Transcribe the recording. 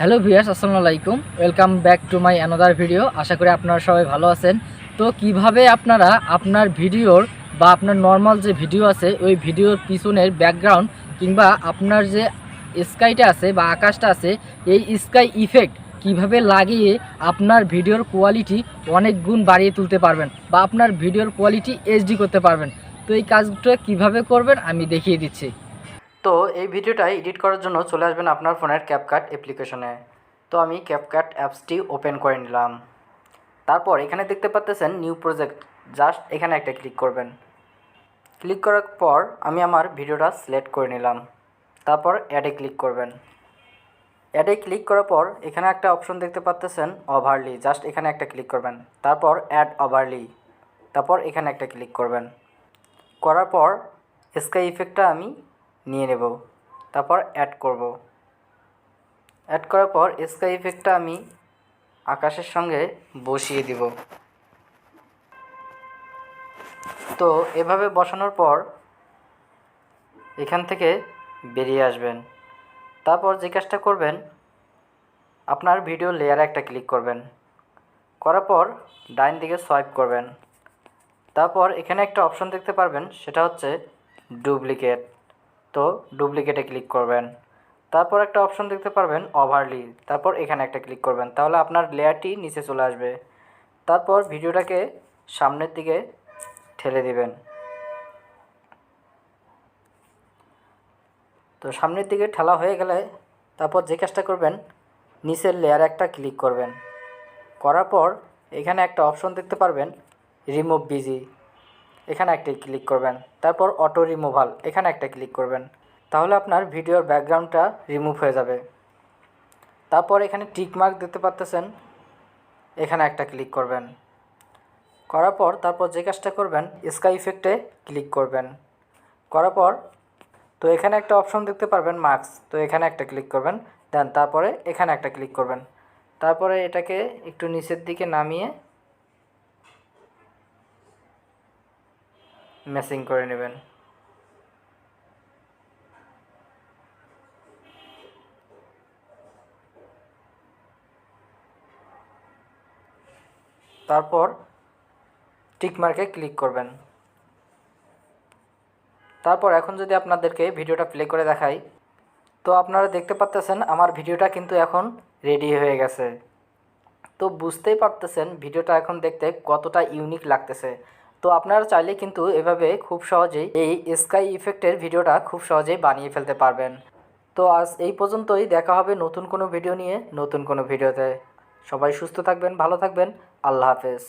Hello viewers আসসালামু আলাইকুম। Welcome back to my another video আশা করি আপনারা সবাই ভালো আছেন। তো কীভাবে আপনারা আপনার ভিডিওর বা আপনার নর্মাল যে ভিডিও আছে, ওই ভিডিওর পিছনের ব্যাকগ্রাউন্ড কিংবা আপনার যে স্কাইটা আছে বা আকাশটা আছে, এই স্কাই ইফেক্ট কীভাবে লাগিয়ে আপনার ভিডিওর কোয়ালিটি অনেক গুণ বাড়িয়ে তুলতে পারবেন বা আপনার ভিডিওর কোয়ালিটি এইচডি করতে পারবেন? তো এই কাজটা কীভাবে করবেন আমি দেখিয়ে দিচ্ছি। তো এই ভিডিওটা এডিট করার জন্য চলে আসবেন আপনার ফোনের ক্যাপকাট অ্যাপ্লিকেশনে তো আমি ক্যাপকাট অ্যাপসটি ওপেন করে নিলাম। তারপর এখানে দেখতে পাচ্তেছেন নিউ প্রজেক্ট জাস্ট এখানে একটা ক্লিক করবেন। ক্লিক করার পর আমি আমার ভিডিওটা সিলেক্ট করে নিলাম। তারপর অ্যাডে ক্লিক করবেন। অ্যাডে ক্লিক করার পর এখানে একটা অপশন দেখতে পাচ্তেছেন ওভারলি জাস্ট এখানে একটা ক্লিক করবেন। তারপর অ্যাড ওভারলি তারপর এখানে একটা ক্লিক করবেন। করার পর স্কাই ইফেক্টটা আমি নিয়ে নেব। তারপর অ্যাড করব। অ্যাড করার পর স্কাই ইফেক্টটা আমি আকাশের সঙ্গে বসিয়ে দিব। তো এভাবে বসানোর পর এখান থেকে বেরিয়ে আসবেন। তারপর যে কাজটা করবেন, আপনার ভিডিও লেয়ারে একটা ক্লিক করবেন। করার পর ডাইন দিকে সোয়াইপ করবেন। তারপর এখানে একটা অপশন দেখতে পারবেন, সেটা হচ্ছে ডুপ্লিকেট তো ডুপ্লিকেটে ক্লিক করবেন। তারপর একটা অপশন দেখতে পারবেন ওভারলি তারপর এখানে একটা ক্লিক করবেন, তাহলে আপনার লেয়ারটি নিচে চলে আসবে। তারপর ভিডিওটাকে সামনের দিকে ঠেলে দিবেন। তো সামনের দিকে ঠেলা হয়ে গেলে তারপর যে কাজটা করবেন, নিচের লেয়ার একটা ক্লিক করবেন। করার পর এখানে একটা অপশন দেখতে পারবেন রিমুভ বিজি এখানে একটা ক্লিক করবেন। তারপর অটো রিমুভাল এখানে একটা ক্লিক করবেন। তাহলে আপনার ভিডিওর ব্যাকগ্রাউন্ডটা রিমুভ হয়ে যাবে। তারপর এখানে টিক মার্ক দেখতে পাচ্তেছেন, এখানে একটা ক্লিক করবেন। করার পর তারপর যে কাজটা করবেন স্কাই ইফেক্টে ক্লিক করবেন। করার পর, তো এখানে একটা অপশন দেখতে পারবেন মার্কস তো এখানে একটা ক্লিক করবেন দেন তারপরে এখানে একটা ক্লিক করবেন। তারপরে এটাকে একটু নিচের দিকে নামিয়ে ম্যাচিং করে নেবেন। তারপর টিক মার্কে ক্লিক করবেন। তারপর এখন যদি আপনাদেরকে ভিডিওটা প্লে করে দেখাই, তো আপনারা দেখতে পাচ্তেছেন আমার ভিডিওটা কিন্তু এখন রেডি হয়ে গেছে। তো বুঝতেই পারতেছেন ভিডিওটা এখন দেখতে কতটা ইউনিক লাগতেছে। তো আপনারা চাইলে কিন্তু এভাবে খুব সহজেই এই স্কাই ইফেক্টের ভিডিওটা খুব সহজেই বানিয়ে ফেলতে পারবেন। তো আজ এই পর্যন্তই, দেখা হবে নতুন কোনো ভিডিও নিয়ে নতুন কোনো ভিডিওতে। সবাই সুস্থ থাকবেন, ভালো থাকবেন, আল্লাহ হাফেজ।